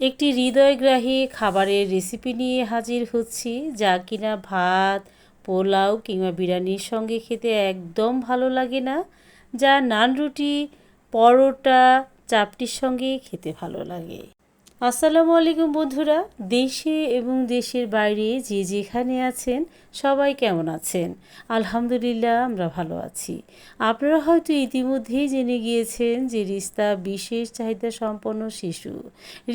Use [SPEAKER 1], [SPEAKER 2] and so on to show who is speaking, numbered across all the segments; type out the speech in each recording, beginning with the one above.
[SPEAKER 1] একটি হৃদয়গ্রাহী খাবারের রেসিপি নিয়ে হাজির হচ্ছি, যা কিনা ভাত, পোলাও কিংবা বিরিয়ানির সঙ্গে খেতে একদম ভালো লাগে না, যা নান রুটি, পরোটা, চাপটির সঙ্গে খেতে ভালো লাগে। আসসালামু আলাইকুম বন্ধুরা, দেশে এবং দেশের বাইরে যে যেখানে আছেন, সবাই কেমন আছেন? আলহামদুলিল্লাহ, আমরা ভালো আছি। আপনারা হয়তো ইতিমধ্যেই জেনে গিয়েছেন যে রিস্তা বিশেষ চাহিদা সম্পন্ন শিশু।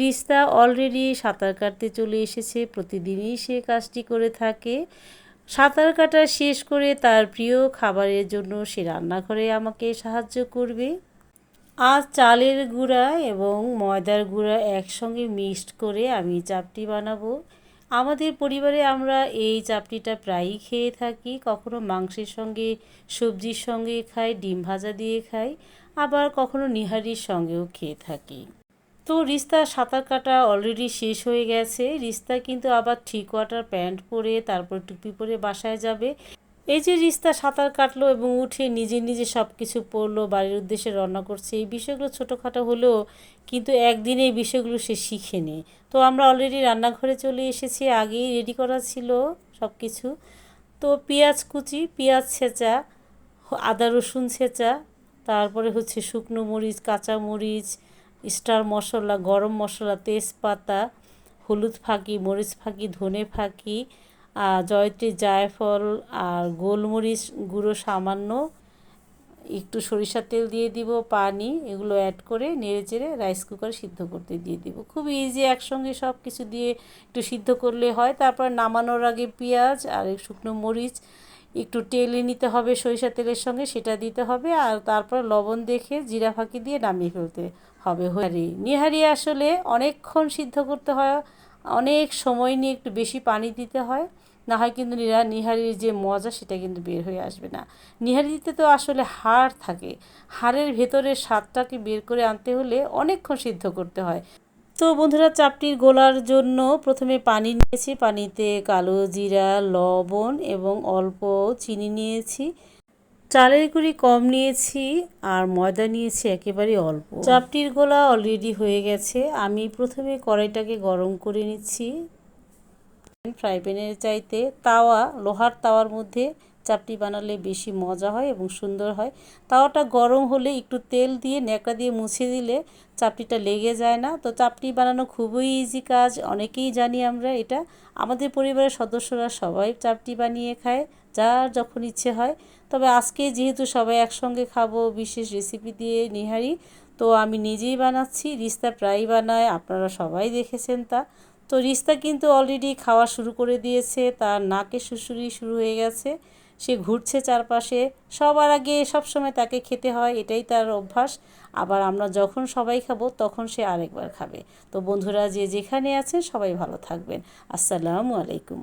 [SPEAKER 1] রিস্তা অলরেডি সাঁতার কাটতে চলে এসেছে, প্রতিদিনই সে কাজটি করে থাকে। সাঁতার কাটা শেষ করে তার প্রিয় খাবারের জন্য সে রান্নাঘরে আমাকে সাহায্য করবে। আজ চালের গুঁড়া এবং ময়দার গুঁড়া একসঙ্গে মিক্সড করে আমি চাপটি বানাবো। আমাদের পরিবারে আমরা এই চাপটিটা প্রায়ই খেয়ে থাকি, কখনো মাংসের সঙ্গে, সবজির সঙ্গে খাই, ডিম ভাজা দিয়ে খাই, আবার কখনো নিহারির সঙ্গেও খেয়ে থাকি। তো রিস্তা সাঁতার কাটা অলরেডি শেষ হয়ে গেছে। রিস্তা কিন্তু আবার থ্রি কোয়ার্টার প্যান্ট পরে, তারপর টুপি পরে বাসায় যাবে। এই যে রিস্তা, সাঁতার কাটলো এবং উঠে নিজে নিজে সব কিছু পড়ল, বাড়ির উদ্দেশ্যে রান্না করছে, এই বিষয়গুলো ছোটোখাটো হলেও কিন্তু একদিনে এই বিষয়গুলো সে শিখে নেয় তো আমরা অলরেডি রান্নাঘরে চলে এসেছি, আগেই রেডি করা ছিল সব কিছু তো পেঁয়াজ কুচি, পেঁয়াজ ছেঁচা, আদা রসুন ছেঁচা, তারপরে হচ্ছে শুকনো মরিচ, কাঁচা মরিচ, স্টার মশলা, গরম মশলা, তেজপাতা, হলুদ ফাঁকি, মরিচ ফাঁকি, ধনে ফাঁকি জয়ত্রী জায়ফল আর গোলমরিচ গুঁড়ো সামান্য, একটু সরিষার তেল দিয়ে দিব, পানি, এগুলো অ্যাড করে নেড়ে চেড়ে রাইস কুকারে সিদ্ধ করতে দিয়ে দিব। খুব ইজি একসঙ্গে সব কিছু দিয়ে একটু সিদ্ধ করলে হয়। তারপর নামানোর আগে পেঁয়াজ আর শুকনো মরিচ একটু তেলে নিতে হবে সরিষা তেলের সঙ্গে, সেটা দিতে হবে। আর তারপর লবণ দেখে জিরা ফাঁকি দিয়ে নামিয়ে ফেলতে হবে। নিহারি নিহারি আসলে অনেকক্ষণ সিদ্ধ করতে হয়, অনেক সময় নিয়ে একটু বেশি পানি দিতে হয়। না হয় কিন্তু নিরা নিহারির যে মজা সেটা কিন্তু বের হয়ে আসবে না। নিহারিতে তো আসলে হাড় থাকে। হাড়ের ভেতরের স্বাদটাকে বের করে আনতে হলে অনেকক্ষণ সিদ্ধ করতে হয়। তো বন্ধুরা চাপটির গোলার জন্য প্রথমে পানি নিয়েছি। পানিতে কালো জিরা, লবণ এবং অল্প চিনি নিয়েছি। চালের গুঁড়ি কম নিয়েছি আর ময়দা নিয়েছি একেবারে অল্প। চাপটির গোলা অলরেডি হয়ে গেছে। আমি প্রথমে কড়াইটাকে গরম করে নিচ্ছি। ফ্রাই প্যানের চাইতে তাওয়া, লোহার তাওয়ার মধ্যে চাপটি বানালে বেশি মজা হয় এবং সুন্দর হয়। তাওয়াটা গরম হলে একটু তেল দিয়ে ন্যাকড়া দিয়ে মুছে দিলে চাপটিটা লেগে যায় না। তো চাপটি বানানো খুবই ইজি কাজ, অনেকেই জানি আমরা এটা। আমাদের পরিবারের সদস্যরা সবাই চাপটি বানিয়ে খায়, যার যখন ইচ্ছে হয়। তবে আজকে যেহেতু সবাই একসঙ্গে খাব, বিশেষ রেসিপি দিয়ে নিহারি, তো আমি নিজেই বানাচ্ছি, রিস্তা প্রায়ই বানায়, আপনারা সবাই দেখেছেন তা। তো রিস্তা কিন্তু অলরেডি খাওয়া শুরু করে দিয়েছে, তার নাকে শুশুরি শুরু হয়ে গেছে, সে ঘুরছে চারপাশে, সবার আগে সবসময় তাকে খেতে হয়, এটাই তার অভ্যাস, আবার আমরা যখন সবাই খাব তখন সে আরেকবার খাবে। তো বন্ধুরা যে যেখানে আছেন সবাই ভালো থাকবেন, আসসালামু আলাইকুম।